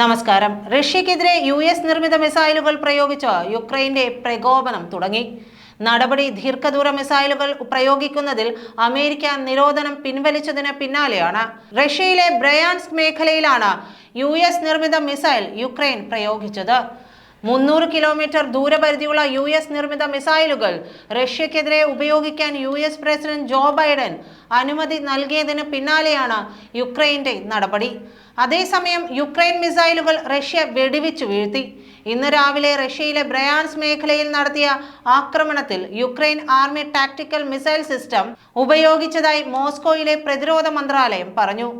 നമസ്കാരം. റഷ്യക്കെതിരെ U S നിർമ്മിത മിസൈലുകൾ പ്രയോഗിച്ച് യുക്രൈന്റെ പ്രകോപനം തുടങ്ങി. നടപടി ദീർഘദൂര മിസൈലുകൾ പ്രയോഗിക്കുന്നതിൽ അമേരിക്ക നിരോധനം പിൻവലിച്ചതിന് പിന്നാലെയാണ്. റഷ്യയിലെ ബ്രയാൻസ്ക് മേഖലയിലാണ് യു എസ് നിർമ്മിത മിസൈൽ യുക്രൈൻ പ്രയോഗിച്ചത്. മുന്നൂറ് കിലോമീറ്റർ ദൂരപരിധിയുള്ള യു എസ് നിർമ്മിത മിസൈലുകൾ റഷ്യക്കെതിരെ ഉപയോഗിക്കാൻ U S president Joe Biden അനുമതി നൽകിയതിന് പിന്നാലെയാണ് യുക്രൈന്റെ നടപടി. അതേസമയം യുക്രൈൻ മിസൈലുകൾ റഷ്യ വെടിവെച്ചു വീഴ്ത്തി. ഇന്ന് രാവിലെ റഷ്യയിലെ ബ്രയാൻസ് മേഖലയിൽ നടത്തിയ ആക്രമണത്തിൽ Ukraine army tactical missile system ഉപയോഗിച്ചതായി മോസ്കോയിലെ പ്രതിരോധ മന്ത്രാലയം പറഞ്ഞു.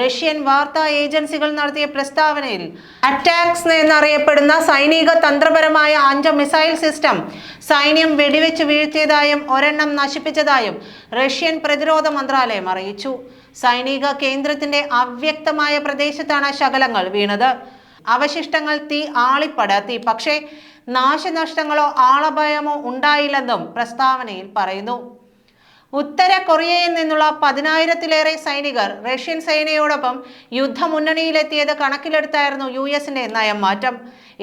റഷ്യൻ വാർത്താ ഏജൻസികൾ നടത്തിയ പ്രസ്താവനയിൽ അറ്റാക്സ് എന്നറിയപ്പെടുന്ന സൈനിക തന്ത്രപരമായ അഞ്ച് മിസൈൽ സിസ്റ്റം സൈന്യം വെടിവെച്ച് വീഴ്ത്തിയതായും ഒരെണ്ണം നശിപ്പിച്ചതായും റഷ്യൻ പ്രതിരോധ മന്ത്രാലയം അറിയിച്ചു. സൈനിക കേന്ദ്രത്തിന്റെ അവ്യക്തമായ പ്രദേശത്താണ് ശകലങ്ങൾ വീണത്. അവശിഷ്ടങ്ങൾ തീ ആളിപ്പടർത്തി. പക്ഷേ നാശനഷ്ടങ്ങളോ ആളഭയമോ ഉണ്ടായില്ലെന്നും പ്രസ്താവനയിൽ പറയുന്നു. ഉത്തര കൊറിയയിൽ നിന്നുള്ള പതിനായിരത്തിലേറെ സൈനികർ റഷ്യൻ സേനയോടൊപ്പം യുദ്ധമുന്നണിയിലെത്തിയത് കണക്കിലെടുത്തായിരുന്നു യു എസിന്റെ നയം മാറ്റം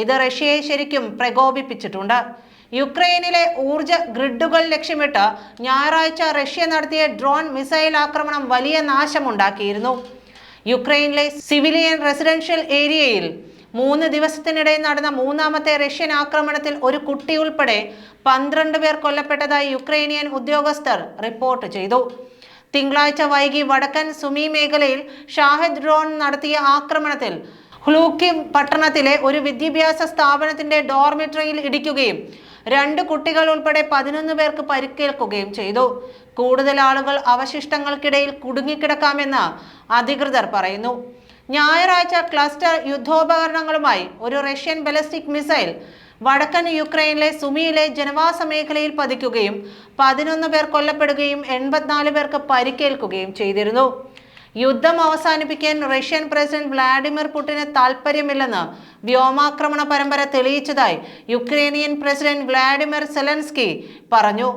ഇത് റഷ്യയെ ശരിക്കും പ്രകോപിപ്പിച്ചിട്ടുണ്ട്. യുക്രൈനിലെ ഊർജ ഗ്രിഡുകൾ ലക്ഷ്യമിട്ട് ഞായറാഴ്ച റഷ്യ നടത്തിയ ഡ്രോൺ മിസൈൽ ആക്രമണം വലിയ നാശമുണ്ടാക്കിയിരുന്നു. യുക്രൈനിലെ സിവിലിയൻ റെസിഡൻഷ്യൽ ഏരിയയിൽ മൂന്ന് ദിവസത്തിനിടയിൽ നടന്ന മൂന്നാമത്തെ റഷ്യൻ ആക്രമണത്തിൽ ഒരു കുട്ടി ഉൾപ്പെടെ പന്ത്രണ്ട് പേർ കൊല്ലപ്പെട്ടതായി യുക്രൈനിയൻ ഉദ്യോഗസ്ഥർ റിപ്പോർട്ട് ചെയ്തു. തിങ്കളാഴ്ച വൈകി വടക്കൻ സുമി മേഖലയിൽ ഷാഹിദ് ഡ്രോൺ നടത്തിയ ആക്രമണത്തിൽ ഹ്ലൂക്കി പട്ടണത്തിലെ ഒരു വിദ്യാഭ്യാസ സ്ഥാപനത്തിന്റെ ഡോർമിറ്ററിയിൽ ഇടിക്കുകയും രണ്ട് കുട്ടികൾ ഉൾപ്പെടെ പതിനൊന്ന് പേർക്ക് പരിക്കേൽക്കുകയും ചെയ്തു. കൂടുതൽ ആളുകൾ അവശിഷ്ടങ്ങൾക്കിടയിൽ കുടുങ്ങിക്കിടക്കാമെന്ന് അധികൃതർ പറയുന്നു. ഞായറാഴ്ച ക്ലസ്റ്റർ യുദ്ധോപകരണങ്ങളുമായി ഒരു റഷ്യൻ ബലസ്റ്റിക് മിസൈൽ വടക്കൻ യുക്രൈനിലെ സുമിയിലെ ജനവാസ മേഖലയിൽ പതിക്കുകയും പതിനൊന്ന് പേർ കൊല്ലപ്പെടുകയും എൺപത്തിനാല് പേർക്ക് പരിക്കേൽക്കുകയും ചെയ്തിരുന്നു. യുദ്ധം അവസാനിപ്പിക്കാൻ റഷ്യൻ പ്രസിഡന്റ് വ്ളാഡിമിർ പുടിന് താൽപ്പര്യമില്ലെന്ന് വ്യോമാക്രമണ പരമ്പര തെളിയിച്ചതായി യുക്രൈനിയൻ പ്രസിഡന്റ് വ്ളാഡിമിർ സെലൻസ്കി പറഞ്ഞു.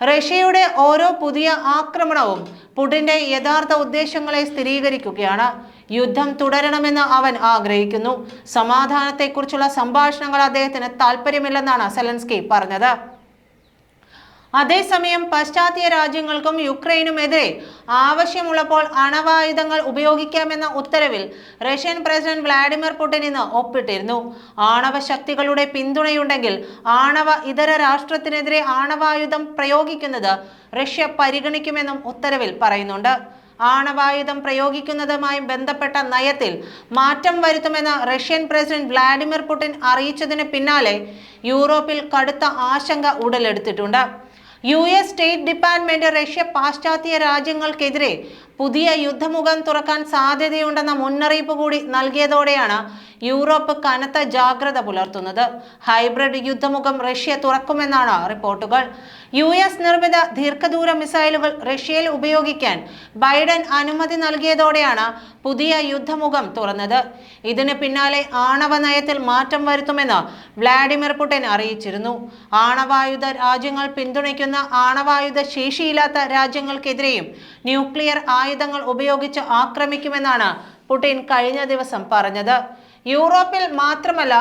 റഷ്യയുടെ ഓരോ പുതിയ ആക്രമണവും പുടിന്റെ യഥാർത്ഥ ഉദ്ദേശങ്ങളെ സ്ഥിരീകരിക്കുകയാണ്. യുദ്ധം തുടരണമെന്ന് അവൻ ആഗ്രഹിക്കുന്നു. സമാധാനത്തെക്കുറിച്ചുള്ള സംഭാഷണങ്ങൾ അദ്ദേഹത്തിന് താല്പര്യമില്ലെന്നാണ് സെലൻസ്കി പറഞ്ഞത്. അതേസമയം പാശ്ചാത്യ രാജ്യങ്ങൾക്കും യുക്രൈനുമെതിരെ ആവശ്യമുള്ളപ്പോൾ അണവായുധങ്ങൾ ഉപയോഗിക്കാമെന്ന ഉത്തരവിൽ റഷ്യൻ പ്രസിഡന്റ് വ്ളാഡിമിർ പുടിൻ ഇന്ന് ഒപ്പിട്ടിരുന്നു. ആണവ ശക്തികളുടെ പിന്തുണയുണ്ടെങ്കിൽ ആണവ ഇതര രാഷ്ട്രത്തിനെതിരെ ആണവായുധം പ്രയോഗിക്കുന്നത് റഷ്യ പരിഗണിക്കുമെന്നും ഉത്തരവിൽ പറയുന്നുണ്ട്. ആണവായുധം പ്രയോഗിക്കുന്നതുമായി ബന്ധപ്പെട്ട നയത്തിൽ മാറ്റം വരുത്തുമെന്ന് റഷ്യൻ പ്രസിഡന്റ് വ്ളാഡിമിർ പുടിൻ അറിയിച്ചതിന് പിന്നാലെ യൂറോപ്പിൽ കടുത്ത ആശങ്ക ഉടലെടുത്തിട്ടുണ്ട്. U S state department Russia പാശ്ചാത്യ രാജ്യങ്ങൾക്കെതിരെ പുതിയ യുദ്ധമുഖം തുറക്കാൻ സാധ്യതയുണ്ടെന്ന മുന്നറിയിപ്പ് കൂടി നൽകിയതോടെയാണ് യൂറോപ്പ് കനത്ത ജാഗ്രത പുലർത്തുന്നത്. ഹൈബ്രിഡ് യുദ്ധമുഖം റഷ്യ തുറക്കുമെന്നാണ് റിപ്പോർട്ടുകൾ. യു എസ് നിർമ്മിത ദീർഘദൂര മിസൈലുകൾ റഷ്യയിൽ ഉപയോഗിക്കാൻ ബൈഡൻ അനുമതി നൽകിയതോടെയാണ് പുതിയ യുദ്ധമുഖം തുറന്നത്. ഇതിന് പിന്നാലെ ആണവ നയത്തിൽ മാറ്റം വരുത്തുമെന്ന് വ്ളാഡിമിർ പുടിൻ അറിയിച്ചിരുന്നു. ആണവായുധ രാജ്യങ്ങൾ പിന്തുണയ്ക്കുന്ന ആണവായുധ ശേഷിയില്ലാത്ത രാജ്യങ്ങൾക്കെതിരെയും ന്യൂക്ലിയർ ആയുധങ്ങൾ ഉപയോഗിച്ച് ആക്രമിക്കുമെന്നാണ് പുടിൻ കഴിഞ്ഞ ദിവസം പറഞ്ഞത്. യൂറോപ്പിൽ മാത്രമല്ല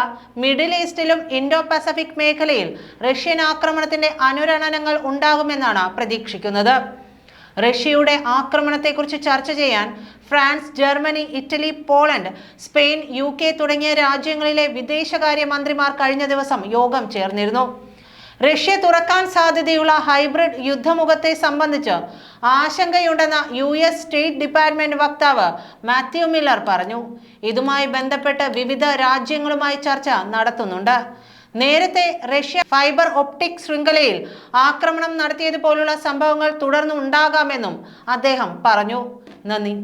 മിഡിൽ ഈസ്റ്റിലും ഇൻഡോ പസഫിക് മേഖലയിൽ റഷ്യൻ ആക്രമണത്തിന്റെ അനുരണനങ്ങൾ ഉണ്ടാകുമെന്നാണ് പ്രതീക്ഷിക്കുന്നത്. റഷ്യയുടെ ആക്രമണത്തെക്കുറിച്ച് ചർച്ച ചെയ്യാൻ France Germany Italy Poland Spain U തുടങ്ങിയ രാജ്യങ്ങളിലെ വിദേശകാര്യ മന്ത്രിമാർ കഴിഞ്ഞ ദിവസം യോഗം ചേർന്നിരുന്നു. റഷ്യ തുറക്കാൻ സാധ്യതയുള്ള ഹൈബ്രിഡ് യുദ്ധമുഖത്തെ സംബന്ധിച്ച് ആശങ്കയുണ്ടെന്ന് യു എസ് സ്റ്റേറ്റ് ഡിപ്പാർട്ട്മെന്റ് വക്താവ് മാത്യു മില്ലർ പറഞ്ഞു. ഇതുമായി ബന്ധപ്പെട്ട് വിവിധ രാജ്യങ്ങളുമായി ചർച്ച നടത്തുന്നുണ്ട്. നേരത്തെ റഷ്യ ഫൈബർ ഒപ്റ്റിക് ശൃംഖലയിൽ ആക്രമണം നടത്തിയതുപോലുള്ള സംഭവങ്ങൾ തുടർന്നുണ്ടാകാമെന്നും അദ്ദേഹം പറഞ്ഞു. നന്ദി.